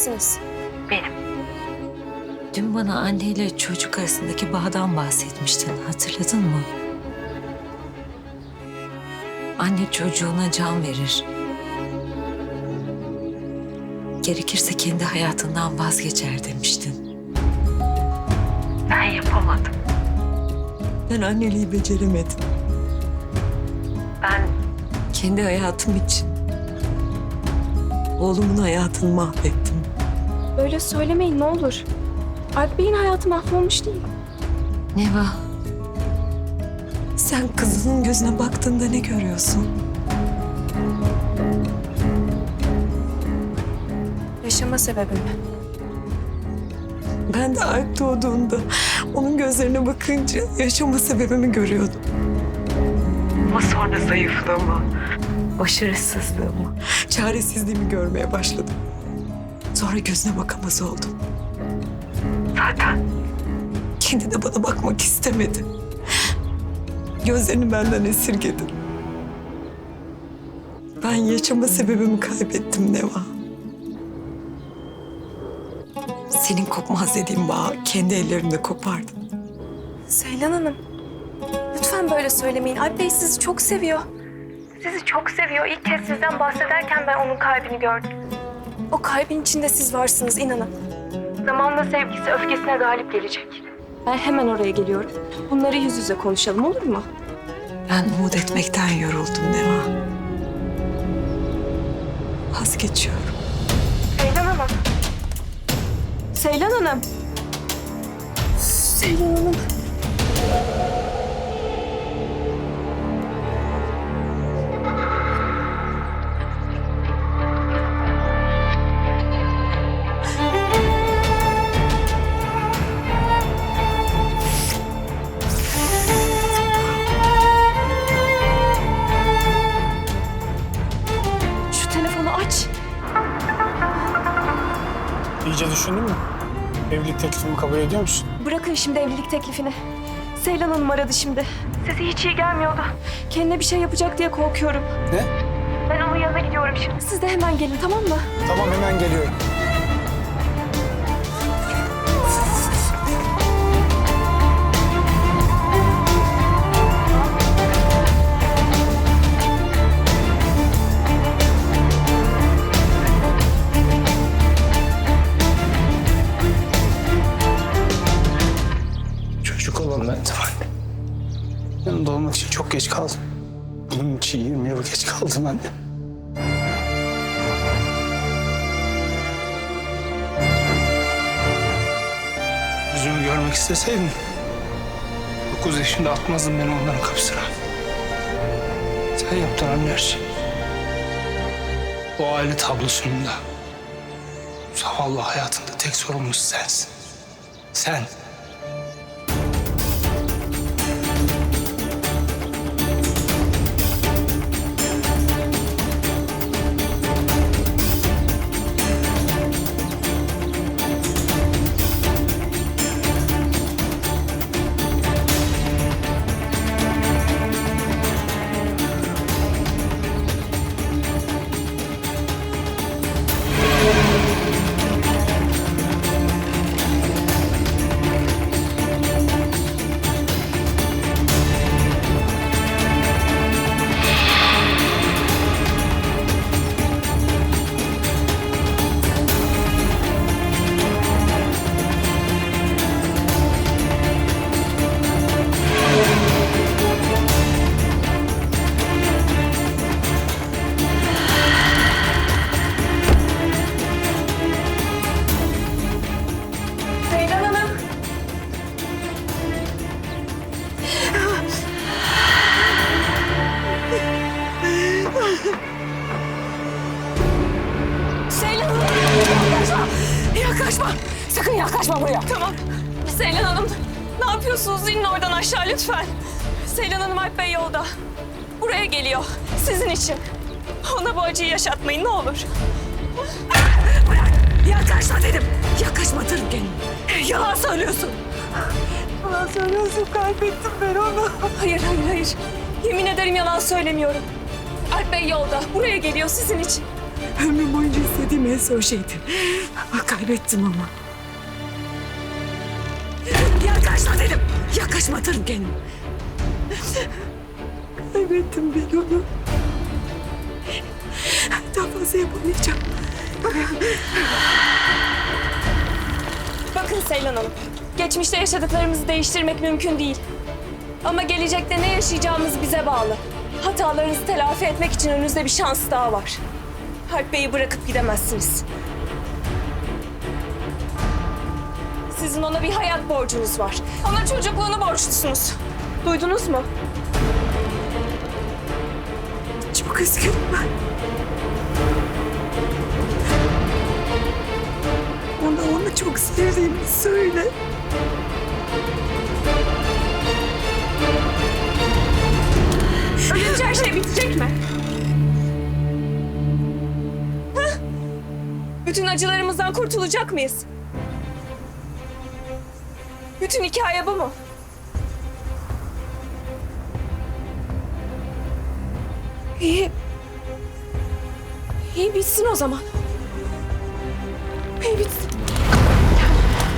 siz misiniz? dün bana anneyle çocuk arasındaki bağdan bahsetmiştin. Hatırladın mı? Anne çocuğuna can verir. Gerekirse kendi hayatından vazgeçer demiştin. Ben yapamadım. Ben anneliği beceremedim. Ben kendi hayatım için oğlumun hayatını mahvettim. Böyle söylemeyin ne olur. Alp Bey'in hayatı mahvolmuş değil. Neva. Sen kızının gözüne baktığında ne görüyorsun? Yaşama sebebimi. Ben de Alp doğduğunda onun gözlerine bakınca yaşama sebebimi görüyordum. Ama sonra zayıflığımı, başarısızlığımı, çaresizliğimi görmeye başladım. Sonra gözüne bakamaz oldum. Zaten kendi de bana bakmak istemedi. Gözlerini benden esirgedi. Ben yaşama sebebimi kaybettim Neva. Senin kopmaz dediğin bağ kendi ellerimde kopardım. Seylan Hanım, lütfen böyle söylemeyin. Alp Bey sizi çok seviyor. Sizi çok seviyor. İlk kez sizden bahsederken ben onun kalbini gördüm. O kalbin içinde siz varsınız inanın. Zamanla sevgisi öfkesine galip gelecek. Ben hemen oraya geliyorum. Bunları yüz yüze konuşalım olur mu? Ben umut etmekten yoruldum Neva. Vazgeçiyorum. Seylan Hanım. Seylan Hanım. Seylan Hanım. Evlilik teklifimi kabul ediyor musun? Bırakın şimdi evlilik teklifini. Seylan Hanım aradı şimdi. Sesi hiç iyi gelmiyordu. Kendine bir şey yapacak diye korkuyorum. Ne? Ben onun yanına gidiyorum şimdi. Siz de hemen gelin tamam mı? Tamam hemen geliyorum. Bunun için 20 yıl geç kaldım anne. Yüzümü görmek isteseydim... ...dokuz yaşında atmazdım beni onların kapısına. Sen yaptın anne her şeyi. O aile tablosunda... ...zavallı hayatında tek sorumlusu sensin. Sen. Seylan Hanım. Ne yapıyorsunuz? İnin oradan aşağı lütfen. Seylan Hanım Alp Bey yolda. Buraya geliyor. Sizin için. Ona bu acıyı yaşatmayın ne olur. Yaklaşma dedim. Yaklaşma tırım kendini. Yalan söylüyorsun. Yalan söylüyorsun. Kaybettim ben onu. Hayır, hayır, hayır. Yemin ederim yalan söylemiyorum. Alp Bey yolda. Buraya geliyor sizin için. Ömrüm boyunca istediğim en son şeydi. Kaybettim ama. Yaklaşma dedim. Yaklaşma kendimi. Kaybettim ben onu. Daha fazla yapamayacağım. Bakın Seylan Hanım. Geçmişte yaşadıklarımızı değiştirmek mümkün değil. Ama gelecekte ne yaşayacağımız bize bağlı. Hatalarınızı telafi etmek için önünüzde bir şans daha var. Alp Bey'i bırakıp gidemezsiniz. Sizin ona bir hayat borcunuz var. Ona çocukluğunu borçlusunuz. Duydunuz mu? Çok üzgünüm ben. Ona onu çok sevdiğimi söyle. Ölünce her şey bitecek mi? Bütün acılarımızdan kurtulacak mıyız? Bütün hikaye bu mu? İyi. İyi bitsin o zaman. İyi bitsin.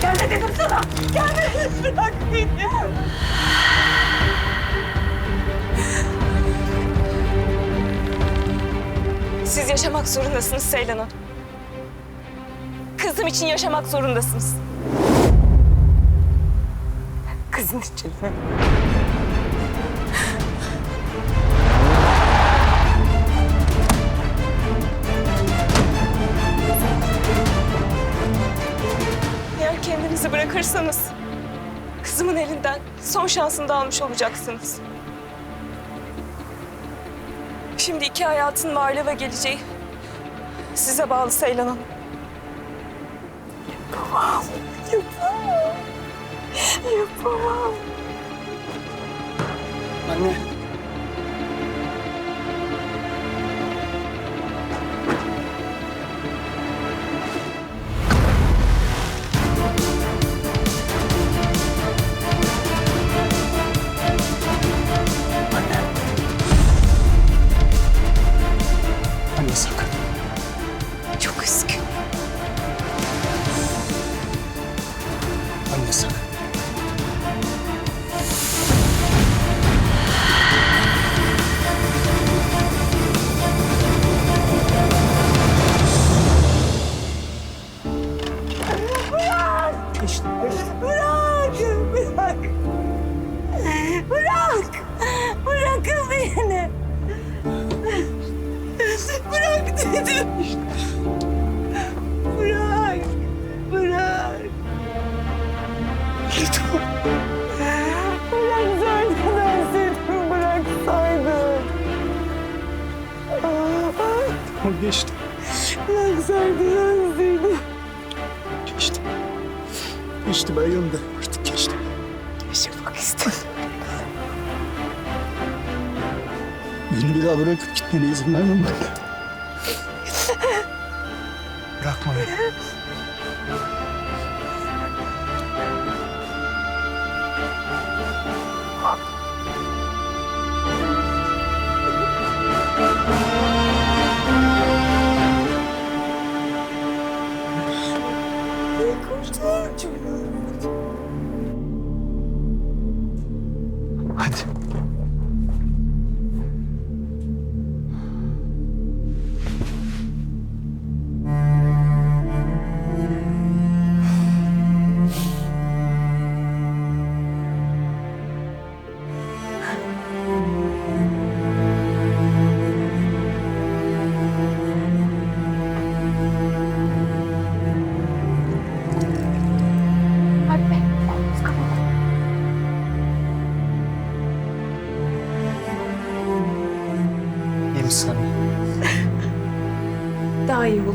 Gelme dedim sana. Gelme. Bırak beni. Siz yaşamak zorundasınız Seylan. Kızım için yaşamak zorundasınız. Kızın için. Eğer kendinizi bırakırsanız kızımın elinden son şansını da almış olacaksınız. Şimdi iki hayatın varlığı ve geleceği size bağlı Seylan Hanım. Anne. Anne. Anne sakın. Beni. Bırak dedim. Bırak. Bırak. Bıraksaydın ölseydim bıraksaydın. O geçti. Bıraksaydın ölseydim. Geçti. Geçti ben yanımda. Artık geçti. Yaşamak istedim. Beni bir daha bırakıp gitmene izin vermem ben. Bırakma beni.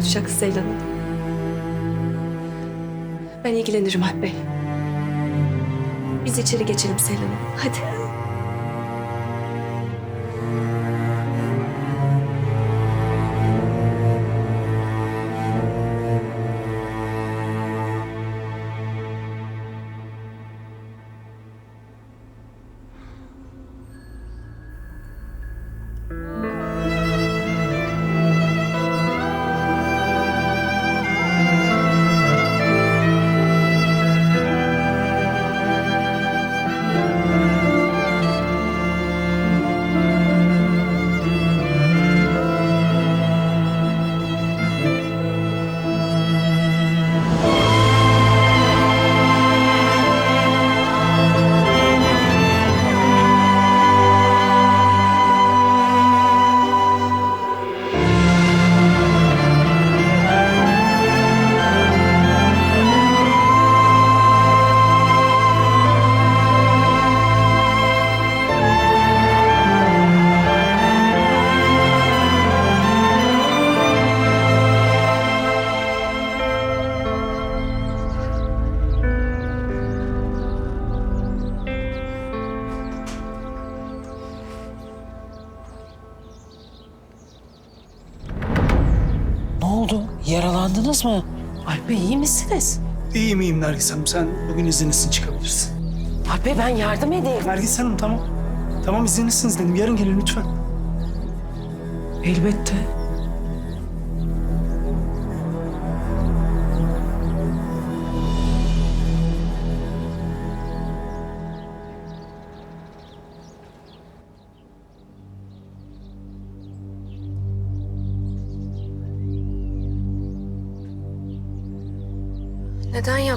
Olacak Seylan. Ben ilgilenirim Alp Bey. Biz içeri geçelim Seylan. Hadi. Yaralandınız mı? Alp Bey iyi misiniz? İyiyim iyiyim Nergis Hanım. Sen bugün izinlisin çıkabilirsin. Alp Bey ben yardım edeyim. Nergis Hanım tamam. Tamam izinlisiniz dedim. Yarın gelin lütfen. Elbette.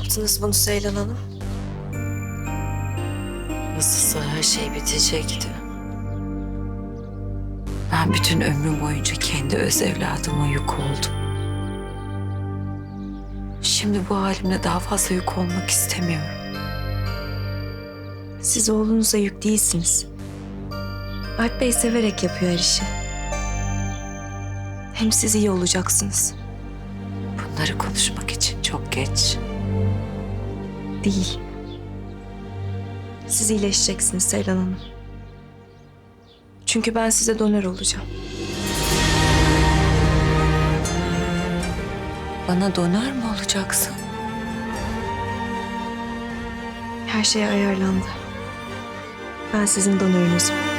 Yaptınız bunu Seylan Hanım? Nasılsa her şey bitecekti. Ben bütün ömrüm boyunca kendi öz evladıma yük oldum. Şimdi bu halimle daha fazla yük olmak istemiyorum. Siz oğlunuza yük değilsiniz. Alp Bey severek yapıyor her işi. Hem siz iyi olacaksınız. Bunları konuşmak için çok geç. Değil. Siz iyileşeceksiniz Seylan Hanım. Çünkü ben size donör olacağım. Bana donör mü olacaksın? Her şey ayarlandı. Ben sizin donörünüzüm.